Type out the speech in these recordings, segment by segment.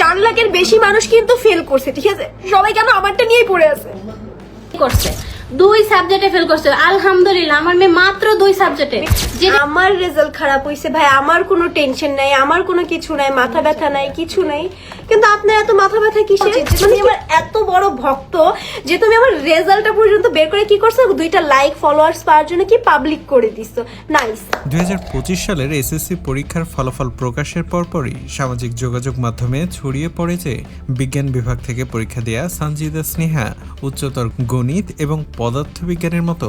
চার লাখের বেশি মানুষ কিন্তু ফেল করছে, ঠিক আছে? সবাই কেন আমারটা নিয়েই পড়ে আছে? করছে। দুই সাবজেক্টে ফেল করছে। আলহামদুলিল্লাহ আমার মেয়ে মাত্র দুই সাবজেক্টে যে আমার রেজাল্ট খারাপ হয়েছে ভাই আমার কোনো টেনশন নাই আমার কোনো কিছু নাই মাথা ব্যথা নাই কিছু নাই। কিন্তু আপনার এত মাথা ব্যথা কিসে তুমি আমার এত বড় ভক্ত যে তুমি আমার রেজাল্টটা পর্যন্ত বের করে কি করছ? দুইটা লাইক ফলোয়ার্স পাওয়ার জন্য কি পাবলিক করে দিছো? নাইস দুই হাজার পঁচিশ সালের এসএসসি পরীক্ষার ফলাফল প্রকাশের পরপরই সামাজিক যোগাযোগ মাধ্যমে ছড়িয়ে পড়ে যে বিজ্ঞান বিভাগ থেকে পরীক্ষা দেয়া সঞ্জিদা স্নেহা উচ্চতর গণিত এবং পদার্থবিজ্ঞানের মতো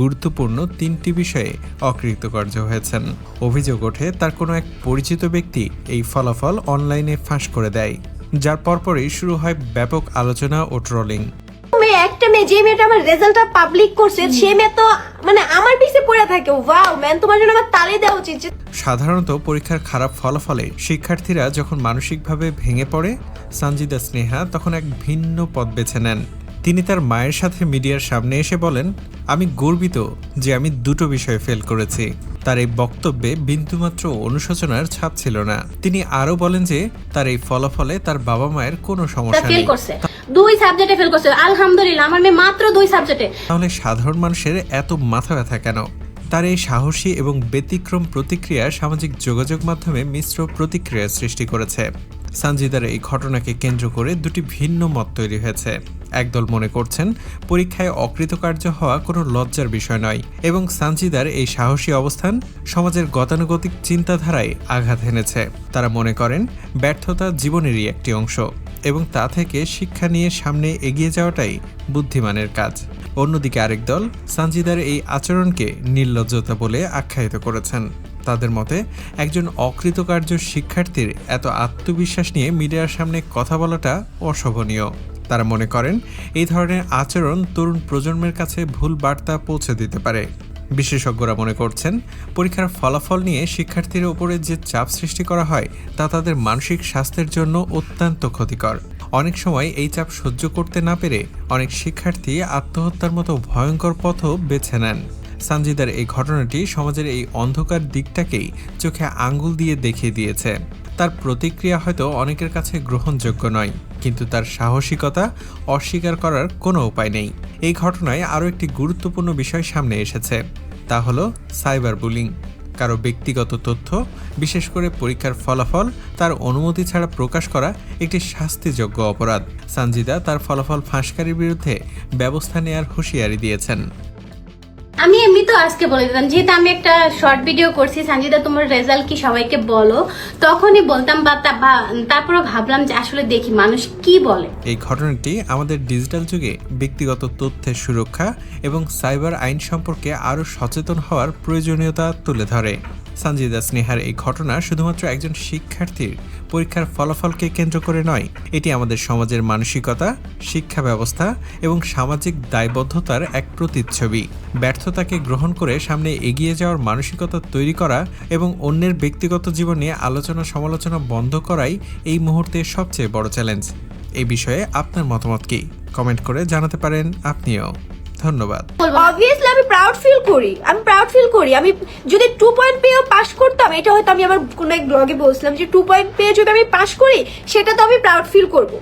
গুরুত্বপূর্ণ তিনটি বিষয়ে অকৃতকার্য হয়েছেন। অভিযোগ ওঠে তার কোনো এক পরিচিত ব্যক্তি এই ফলাফল অনলাইনে ফাঁস করে দেয় যার পরপরই শুরু হয় ব্যাপক আলোচনা ও ট্রলিং। মেয়ে একটা মেয়ে যে মেয়েটা আমার রেজাল্টটা পাবলিক করছে সে মেয়ে তো মানে আমার পিছে পড়ে থাকে। ওয়াও ম্যান তোমার জন্য আমার তালি দেওয়া উচিত। সাধারণত পরীক্ষার খারাপ ফলাফলে শিক্ষার্থীরা যখন মানসিকভাবে ভেঙে পড়ে সঞ্জিদা স্নেহা তখন এক ভিন্ন পথ বেছে নেন। তিনি তার মায়ের সাথে মিডিয়ার সামনে এসে বলেন আমি গর্বিত যে আমি দুটো বিষয়ে ফেল করেছি। তার এই বক্তব্যে বিন্দুমাত্র অনুশোচনার ছাপ ছিল না। তিনি আরও বলেন যে তার এই ফলাফলে তার বাবা মায়ের কোনো সমস্যা নেই। দুই সাবজেক্টে ফেল করছে। আলহামদুলিল্লাহ আমার মেয়ে মাত্র দুই সাবজেক্টে তাহলে সাধারণ মানুষের এত মাথা ব্যথা কেন? তার এই সাহসী এবং ব্যতিক্রম প্রতিক্রিয়া সামাজিক যোগাযোগ মাধ্যমে মিশ্র প্রতিক্রিয়া সৃষ্টি করেছে। সানজিদার এই ঘটনাকে কেন্দ্র করে দুটি ভিন্ন মত তৈরি হয়েছে। একদল মনে করছেন, পরীক্ষায় অকৃতকার্য হওয়া কোনো লজ্জার বিষয় নয় এবং সানজিদার এই সাহসী অবস্থান সমাজের গতানুগতিক চিন্তাধারায় আঘাত এনেছে তারা মনে করেন, ব্যর্থতা জীবনেরই একটি অংশ এবং তা থেকে শিক্ষা নিয়ে সামনে এগিয়ে যাওয়াটাই বুদ্ধিমানের কাজ। অন্যদিকে আরেক দল সানজিদার এই আচরণকে নির্লজ্জতা বলে আখ্যায়িত করেছেন। তাদের মতে, একজন অকৃতকার্য শিক্ষার্থীর এত আত্মবিশ্বাস নিয়ে মিডিয়ার সামনে কথা বলাটা অশোভনীয়। তারা মনে করেন, এই ধরনের আচরণ তরুণ প্রজন্মের কাছে ভুল বার্তা পৌঁছে দিতে পারে। বিশেষজ্ঞরা মনে করছেন, পরীক্ষার ফলাফল নিয়ে শিক্ষার্থীর ওপরে যে চাপ সৃষ্টি করা হয়, তা তাদের মানসিক স্বাস্থ্যের জন্য অত্যন্ত ক্ষতিকর। অনেক সময় এই চাপ সহ্য করতে না পেরে অনেক শিক্ষার্থী আত্মহত্যার মতো ভয়ঙ্কর পথও বেছে নেন। সানজিদার এই ঘটনাটি সমাজের এই অন্ধকার দিকটাকেই চোখে আঙ্গুল দিয়ে দেখিয়ে দিয়েছে। তার প্রতিক্রিয়া হয়তো অনেকের কাছে গ্রহণযোগ্য নয়, কিন্তু তার সাহসিকতা অস্বীকার করার কোনো উপায় নেই। এই ঘটনায় আরও একটি গুরুত্বপূর্ণ বিষয় সামনে এসেছে, তা হলো সাইবার বুলিং। কারও ব্যক্তিগত তথ্য, বিশেষ করে পরীক্ষার ফলাফল, তার অনুমতি ছাড়া প্রকাশ করা একটি শাস্তিযোগ্য অপরাধ। সানজিদা তার ফলাফল ফাঁসকারীর বিরুদ্ধে ব্যবস্থা নেয়ার হুঁশিয়ারি দিয়েছেন। আমি এমনি তো আজকে বলে দিতাম, যেহেতু আমি একটা শর্ট ভিডিও করছি সঞ্জিতা তোমার রেজাল্ট কি সবাইকে বলো। তখনই বলতাম, বা- তারপরে ভাবলাম যে আসলে দেখি মানুষ কি বলে। এই ঘটনাটি আমাদের ডিজিটাল যুগে ব্যক্তিগত তথ্যের সুরক্ষা এবং সাইবার আইন সম্পর্কে আরও সচেতন হওয়ার প্রয়োজনীয়তা তুলে ধরে। সঞ্জিদা স্নেহার এই ঘটনা শুধুমাত্র একজন শিক্ষার্থীর পরীক্ষার ফলাফলকে কেন্দ্র করে নয়, এটি আমাদের সমাজের মানসিকতা, শিক্ষা ব্যবস্থা এবং সামাজিক দায়বদ্ধতার এক প্রতিচ্ছবি। ব্যর্থতাকে গ্রহণ করে সামনে এগিয়ে যাওয়ার মানসিকতা তৈরি করা এবং অন্যের ব্যক্তিগত জীবনে আলোচনা সমালোচনা বন্ধ করাই এই মুহূর্তে সবচেয়ে বড় চ্যালেঞ্জ এই বিষয়ে আপনার মতামত কি? কমেন্ট করে জানাতে পারেন আপনিও। ধন্যবাদ। অবভিয়াসলি আমি প্রাউড ফিল করি। আমি প্রাউড ফিল করি। আমি যদি টু পয়েন্ট পেয়েও পাস করতাম, এটা হয়তো আমি আমার কোনো এক ব্লগে বলছিলাম যে টু পয়েন্ট পেয়ে যদি আমি পাস করি, সেটা তো আমি প্রাউড ফিল করব।